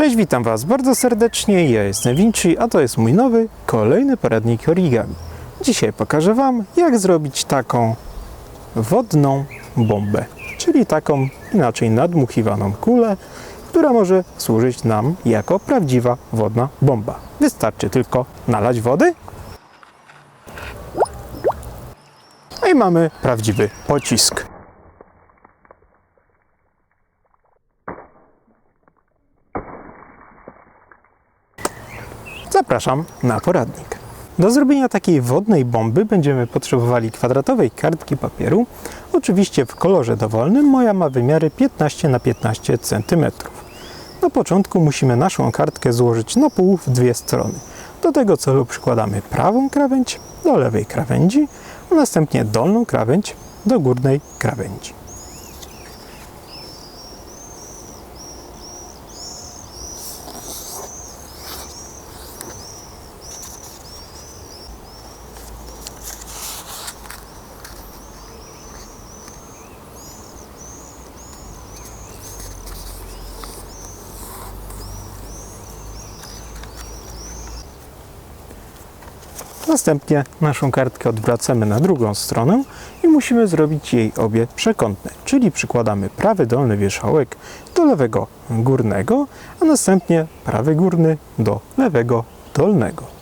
Cześć, witam Was bardzo serdecznie. Ja jestem Vinci, a to jest mój nowy, kolejny poradnik origami. Dzisiaj pokażę Wam, jak zrobić taką wodną bombę, czyli taką inaczej nadmuchiwaną kulę, która może służyć nam jako prawdziwa wodna bomba. Wystarczy tylko nalać wody no i mamy prawdziwy pocisk. Zapraszam na poradnik. Do zrobienia takiej wodnej bomby będziemy potrzebowali kwadratowej kartki papieru, oczywiście w kolorze dowolnym. Moja ma wymiary 15 na 15 cm. Na początku musimy naszą kartkę złożyć na pół w dwie strony. Do tego celu przykładamy prawą krawędź do lewej krawędzi, a następnie dolną krawędź do górnej krawędzi. Następnie naszą kartkę odwracamy na drugą stronę i musimy zrobić jej obie przekątne, czyli przykładamy prawy dolny wierzchołek do lewego górnego, a następnie prawy górny do lewego dolnego.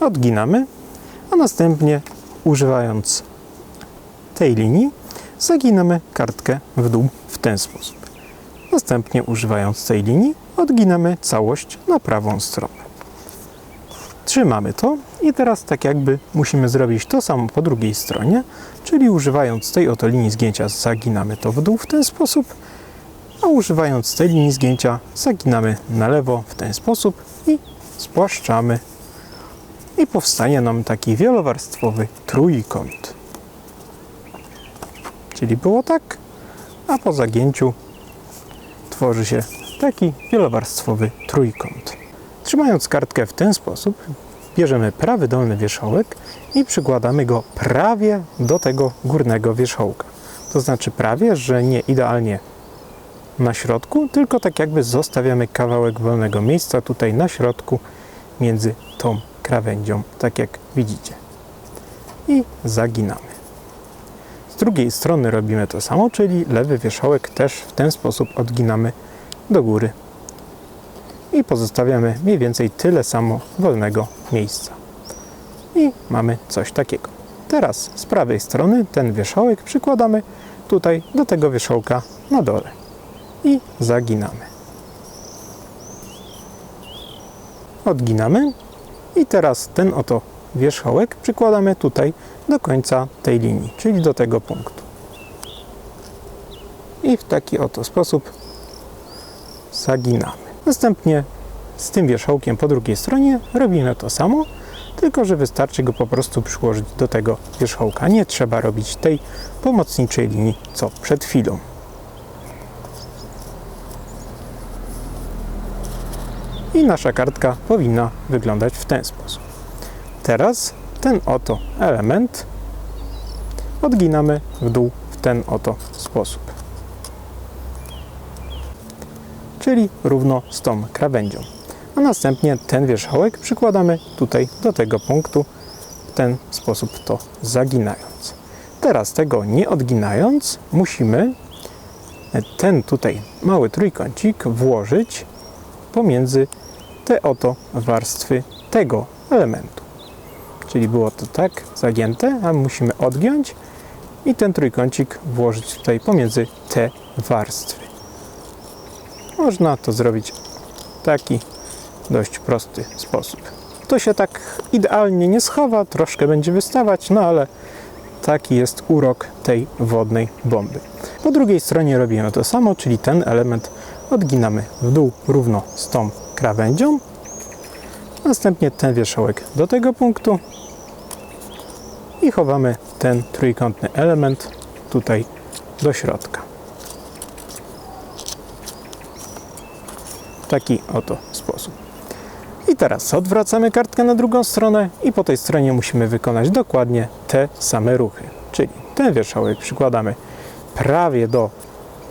Odginamy, a następnie używając tej linii zaginamy kartkę w dół w ten sposób. Następnie używając tej linii odginamy całość na prawą stronę. Trzymamy to i teraz tak jakby musimy zrobić to samo po drugiej stronie, czyli używając tej oto linii zgięcia zaginamy to w dół w ten sposób, a używając tej linii zgięcia zaginamy na lewo w ten sposób i spłaszczamy i powstanie nam taki wielowarstwowy trójkąt. Czyli było tak, a po zagięciu tworzy się taki wielowarstwowy trójkąt. Trzymając kartkę w ten sposób, bierzemy prawy dolny wierzchołek i przykładamy go prawie do tego górnego wierzchołka. To znaczy prawie, że nie idealnie na środku, tylko tak jakby zostawiamy kawałek wolnego miejsca tutaj na środku między tą krawędzią, tak jak widzicie. I zaginamy. Z drugiej strony robimy to samo, czyli lewy wierzchołek też w ten sposób odginamy do góry. I pozostawiamy mniej więcej tyle samo wolnego miejsca. I mamy coś takiego. Teraz z prawej strony ten wierzchołek przykładamy tutaj do tego wierzchołka na dole i zaginamy. Odginamy i teraz ten oto wierzchołek przykładamy tutaj do końca tej linii, czyli do tego punktu. I w taki oto sposób zaginamy. Następnie z tym wierzchołkiem po drugiej stronie robimy to samo, tylko że wystarczy go po prostu przyłożyć do tego wierzchołka. Nie trzeba robić tej pomocniczej linii, co przed chwilą. I nasza kartka powinna wyglądać w ten sposób. Teraz ten oto element odginamy w dół w ten oto sposób. Czyli równo z tą krawędzią. A następnie ten wierzchołek przykładamy tutaj do tego punktu w ten sposób to zaginając. Teraz tego nie odginając musimy ten tutaj mały trójkącik włożyć pomiędzy te oto warstwy tego elementu. Czyli było to tak zagięte, a musimy odgiąć i ten trójkącik włożyć tutaj pomiędzy te warstwy. Można to zrobić w taki dość prosty sposób. To się tak idealnie nie schowa, troszkę będzie wystawać, no ale taki jest urok tej wodnej bomby. Po drugiej stronie robimy to samo, czyli ten element odginamy w dół równo z tą krawędzią. Następnie ten wierzchołek do tego punktu i chowamy ten trójkątny element tutaj do środka. W taki oto sposób. I teraz odwracamy kartkę na drugą stronę i po tej stronie musimy wykonać dokładnie te same ruchy. Czyli ten wierzchołek przykładamy prawie do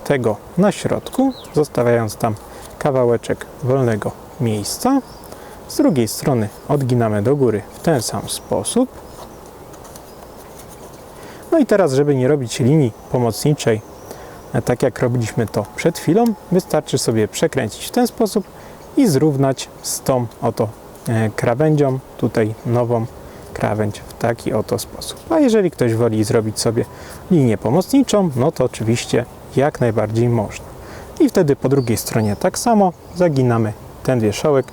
tego na środku, zostawiając tam kawałeczek wolnego miejsca. Z drugiej strony odginamy do góry w ten sam sposób. No i teraz, żeby nie robić linii pomocniczej, e, tak jak robiliśmy to przed chwilą, wystarczy sobie przekręcić w ten sposób i zrównać z tą oto e, krawędzią, tutaj nową krawędź w taki oto sposób. A jeżeli ktoś woli zrobić sobie linię pomocniczą, no to oczywiście jak najbardziej można. I wtedy po drugiej stronie tak samo zaginamy ten wierzchołek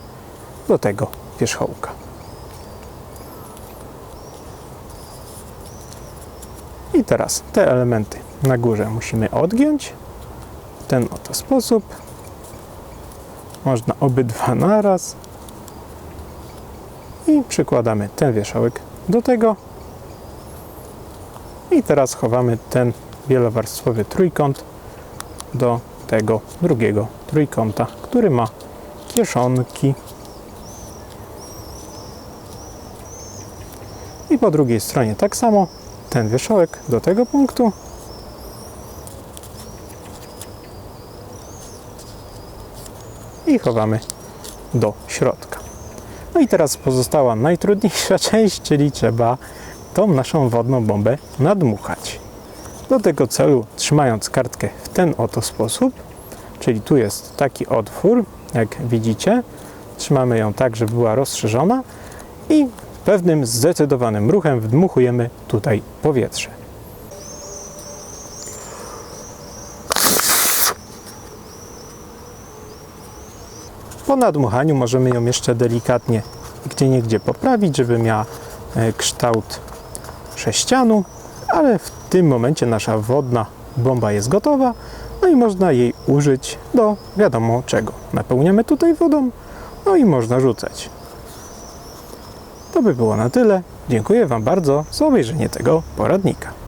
do tego wierzchołka. I teraz te elementy na górze musimy odgiąć w ten oto sposób. Można obydwa naraz. I przykładamy ten wierzchołek do tego. I teraz chowamy ten wielowarstwowy trójkąt do tego drugiego trójkąta, który ma kieszonki. I po drugiej stronie tak samo ten wierzchołek do tego punktu. I chowamy do środka. No i teraz pozostała najtrudniejsza część, czyli trzeba tą naszą wodną bombę nadmuchać. Do tego celu trzymając kartkę w ten oto sposób, czyli tu jest taki otwór, jak widzicie, trzymamy ją tak, żeby była rozszerzona i pewnym zdecydowanym ruchem wdmuchujemy tutaj powietrze. Po nadmuchaniu możemy ją jeszcze delikatnie gdzie niegdzie poprawić, żeby miała e, kształt sześcianu, ale w tym momencie nasza wodna bomba jest gotowa, no i można jej użyć do wiadomo czego. Napełniamy tutaj wodą, no i można rzucać. To by było na tyle. Dziękuję Wam bardzo za obejrzenie tego poradnika.